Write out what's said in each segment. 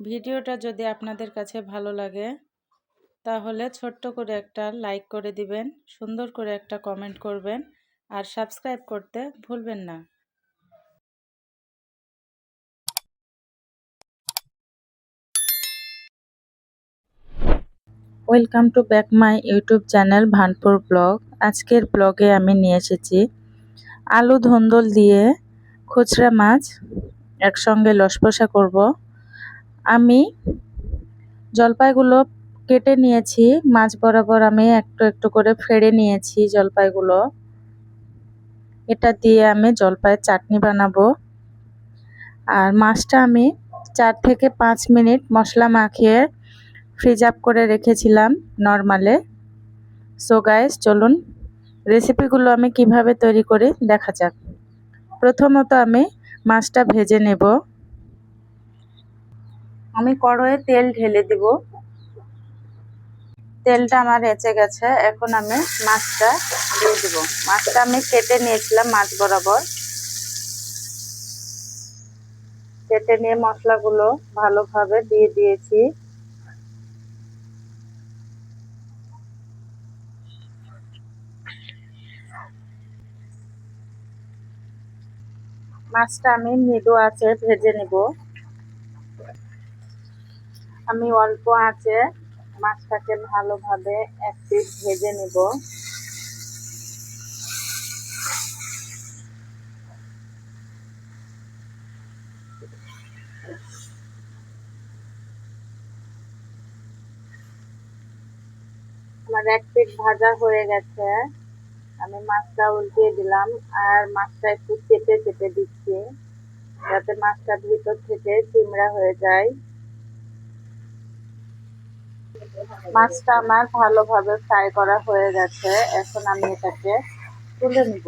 ভিডিওটা যদি আপনাদের কাছে ভালো লাগে, তাহলে ছোট্ট করে একটা লাইক করে দিবেন, সুন্দর করে একটা কমেন্ট করবেন, আর সাবস্ক্রাইব করতে ভুলবেন না। Welcome to back my YouTube channel Bhanpur vlog আজকের ব্লগে আমি নিয়ে এসেছি আলু ধন্দল দিয়ে খুচরা মাছ একসঙ্গে লসপসা করব। আমি জলপাইগুলো কেটে নিয়েছি, মাছ বরাবর আমি একটু একটু করে ফেড়ে নিয়েছি জলপাইগুলো। এটা দিয়ে আমি জলপাইয়ের চাটনি বানাবো। আর মাছটা আমি চার থেকে পাঁচ মিনিট মশলা মাখিয়ে ফ্রিজ আপ করে রেখেছিলাম নর্মালে। সো গাইস চলুন রেসিপিগুলো আমি কীভাবে তৈরি করি দেখা যাক। প্রথমত আমি মাছটা ভেজে নেব। আমি কড়াইয়ে তেল ঢেলে দিব। তেলটা আমার এঁচে গেছে, এখন আমি মাছটা দিয়ে দিব। মাছটা আমি কেটে নিয়েছিলাম মাছ বরাবর। কেটে নিয়ে মশলাগুলো ভালোভাবে দিয়ে দিয়েছি। মাছটা আমি মৃদু আছে ভেজে নিব। আমি অল্প আছে। মাছটাকে ভালোভাবে এক পিস ভেজে নিব। আমার এক পিস ভাজা হয়ে গেছে। আমি মাছটা উল্টিয়ে দিলাম আর মাছটা একটু চেপে চেপে দিচ্ছি। যাতে মাছটা ভিতর থেকে চিমড়া হয়ে যায়। মাছটা আমার ভালোভাবে ফ্রাই করা হয়ে গেছে। এখন আমি এটাকে তুলে নিব।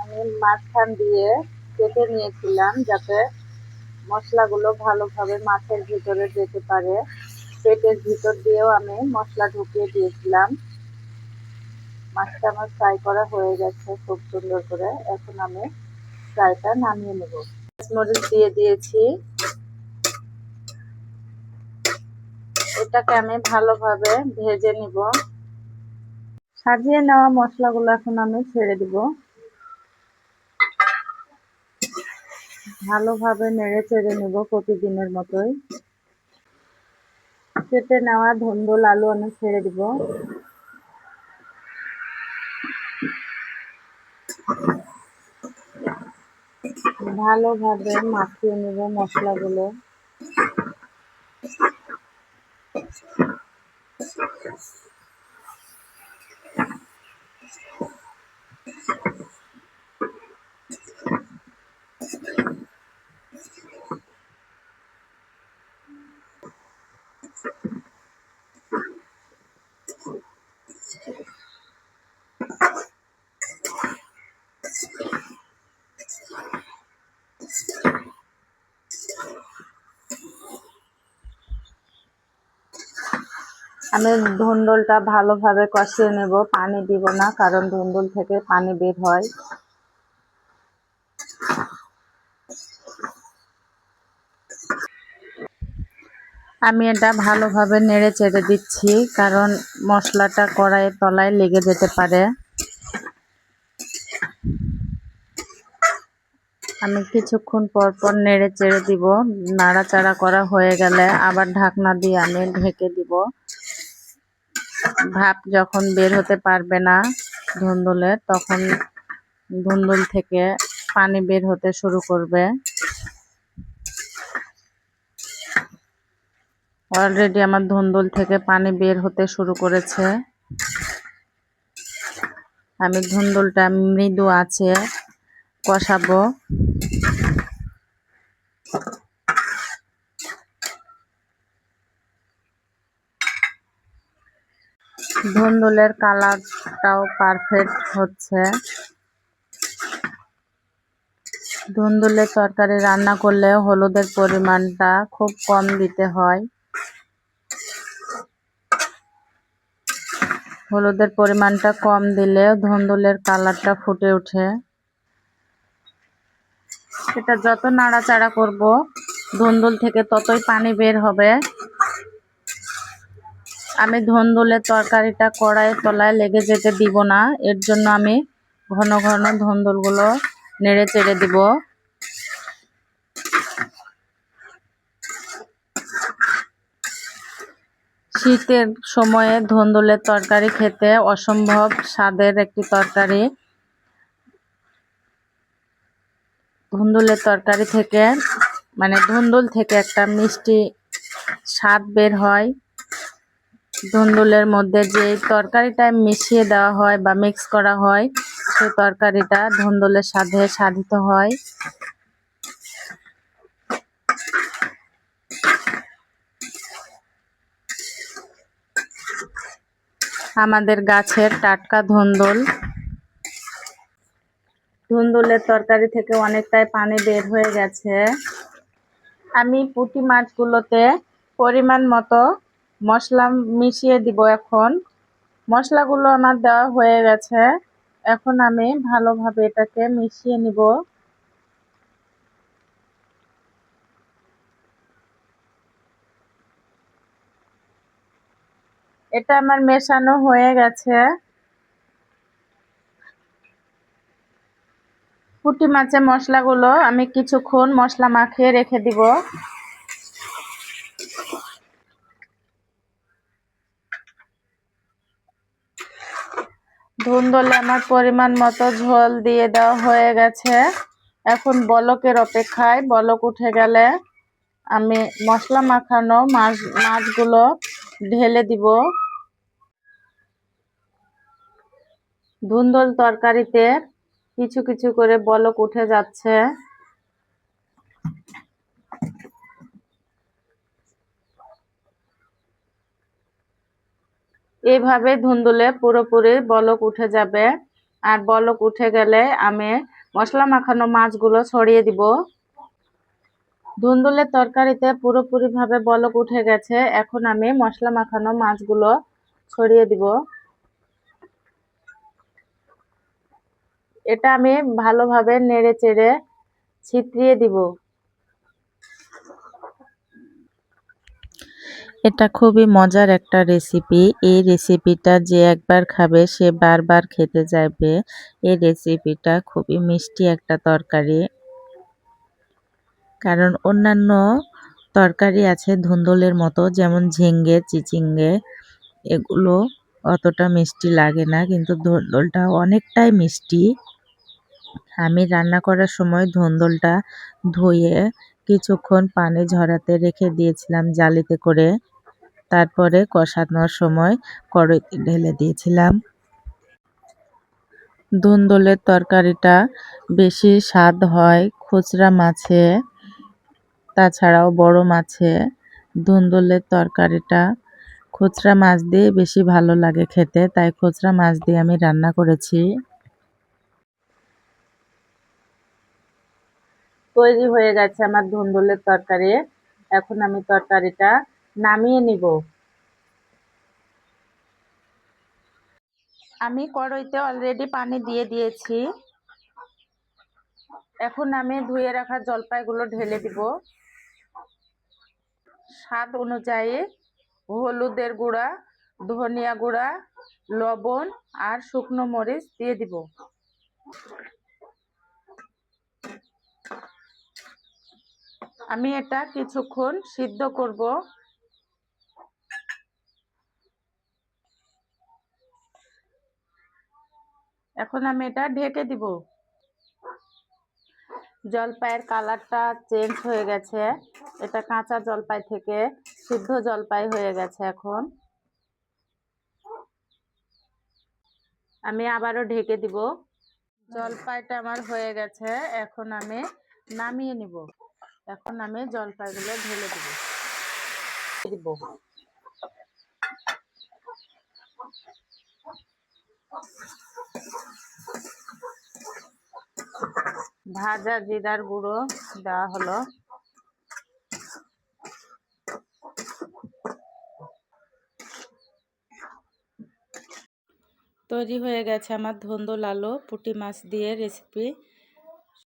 আমি মাঝখান দিয়ে কেটে নিয়েছিলাম যাতে মশলাগুলো ভালোভাবে মাছের ভিতরে যেতে পারে। পেটের ভিতর দিয়েও আমি মশলা ঢুকিয়ে দিয়েছিলাম। মাছটা আমার ফ্রাই করা হয়ে গেছে খুব সুন্দর করে। এখন আমি ফ্রাইটা নামিয়ে নেব। মরিচ দিয়ে দিয়েছি। এটাকে আমি ভালোভাবে ভেজে নিব। সাজিয়ে নেওয়া মশলাগুলো এখন আমি ছেড়ে দিব। ভালোভাবে নেড়ে চেড়ে নেব প্রতিদিনের মতোই। কেটে নেওয়া ধন্দল আলু আমি ছেড়ে দিব। ভালোভাবে মাখিয়ে নেব মশলাগুলো। আমি ধুন্দলটা ভালোভাবে কষিয়ে নেব, পানি দিব না, কারণ ধুন্দল থেকে পানি বের হয়। আমি এটা ভালোভাবে নেড়ে চেড়ে দিচ্ছি, কারণ মশলাটা কড়াইয়ের তলায় লেগে যেতে পারে। আমি কিছুক্ষণ পর পর নেড়ে চেড়ে দিব, নাড়াচাড়া করা হয়ে গেলে আবার ঢাকনা দিয়ে আমি ঢেকে দিব। ভাপ যখন বের হতে পারবে না ধুন্দুলের তখন ধুন্দুল থেকে পানি বের হতে শুরু করবে। অলরেডি আমার ধুন্দুল থেকে পানি বের হতে শুরু করেছে। আমি ধুন্দুলটা মৃদু আছে, কষাবো। ধুন্দুলের কালারটাও পারফেক্ট হচ্ছে। ধুন্দুলের তরকারি রান্না করলে হলুদের পরিমাণটা খুব কম দিতে হয়। হলুদের পরিমাণটা কম দিলে ধুন্দুলের কালারটা ফুটে ওঠে। সেটা যত নাড়াচাড়া করব, ধুন্দুল থেকে ততই পানি বের হবে। আমি ধুন্দুলের তরকারিটা কড়াইয়ে তলায় লেগে যেতে দিব না। এর জন্য আমি ঘন ঘন ধুন্দুলগুলো নেড়ে চেড়ে দিব। শীতের সময়ে ধুন্দুলের তরকারি খেতে অসম্ভব স্বাদের একটি তরকারি। ধুন্দুলের তরকারি থেকে মানে ধুন্দুল থেকে একটা মিষ্টি স্বাদ বের হয়। ধুন্দুলের মধ্যে যে তরকারিটা মিশিয়ে দেওয়া হয় বা মিক্স করা হয়, সেই তরকারিটা ধুন্দুলের সাথে সাধিত হয়। আমাদের গাছের টাটকা ধুন্দুল। ধুন্দুলের তরকারি থেকে অনেকটাই পানি বের হয়ে গেছে। আমি পুঁটি মাছগুলোতে পরিমাণ মতো মশলা মিশিয়ে দিব এখন। মশলাগুলো আমার দেওয়া হয়ে গেছে। এখন আমি ভালোভাবে এটাকে মিশিয়ে নিব। এটা আমার মেশানো হয়ে গেছে। পুঁটি মাছের মশলাগুলো আমি কিছুক্ষণ মশলা মাখিয়ে রেখে দিব। ধুন্দলে আমার পরিমাণ মতো ঝোল দিয়ে দেওয়া হয়ে গেছে। এখন বলকের অপেক্ষায়, বলক উঠে গেলে আমি মশলা মাখানো মাছ, মাছগুলো ঢেলে দিব। ধুন্দল তরকারিতে কিছু কিছু করে বলক উঠে যাচ্ছে। এইভাবে ধুন্দুলে পুরোপুরি বলক উঠে যাবে। আর বলক উঠে গেলে আমি মশলা মাখানো মাছগুলো ছড়িয়ে দিব। ধুন্দুলের তরকারিতে পুরোপুরিভাবে বলক উঠে গেছে। এখন আমি মশলা মাখানো মাছগুলো ছড়িয়ে দিব। এটা আমি ভালোভাবে নেড়ে চেড়ে ছিটিয়ে দিব। এটা খুবই মজার একটা রেসিপি এই রেসিপিটা যে একবার খাবে, সে বারবার খেতে যাবে এই রেসিপিটা খুবই মিষ্টি একটা তরকারি। কারণ অন্যান্য তরকারি আছে ধুন্দলের মতো, যেমন ঝিঙ্গে চিচিঙ্গে, এগুলো অতটা মিষ্টি লাগে না, কিন্তু ধুন্দলটা অনেকটাই মিষ্টি। আমি রান্না করার সময় ধুন্দলটা ধুয়ে কিছুক্ষণ পানি ঝরাতে রেখে দিয়েছিলাম জালিতে করে। তারপরে কষানোর সময় কড়াইতে ঢেলে দিয়েছিলাম। ধুন্দলের তরকারিটা বেশি স্বাদ হয় খুচরা মাছে, তাছাড়াও বড় মাছে। ধুন্দলের তরকারিটা খুচরা মাছ দিয়ে বেশি ভালো লাগে খেতে, তাই খুচরা মাছ দিয়ে আমি রান্না করেছি। তৈরি হয়ে গেছে আমার ধুন্দুলের তরকারি। এখন আমি তরকারিটা নামিয়ে নিব। আমি কড়াইতে অলরেডি পানি দিয়ে দিয়েছি। এখন আমি ধুয়ে রাখা জলপাইগুলো ঢেলে দিব। স্বাদ অনুযায়ী হলুদের গুঁড়া, ধনিয়া গুঁড়া, লবণ আর শুকনো মরিচ দিয়ে দিব। আমি এটা কিছুক্ষণ সিদ্ধ করব। এখন আমি এটা ঢেকে দিব। জলপাইয়ের কালারটা চেঞ্জ হয়ে গেছে। এটা কাঁচা জলপাই থেকে সিদ্ধ জলপাই হয়ে গেছে এখন। আমি আবারও ঢেকে দিব। জলপাইটা আমার হয়ে গেছে। এখন আমি নামিয়ে নিব। এখন আমি জলপাইগুলো ঢেলে দিব। দিব। ভাজা জিরার গুঁড়ো দেওয়া হলো। তৈরি হয়ে গেছে আমার ধন্দল লালো পুটি মাছ দিয়ে রেসিপি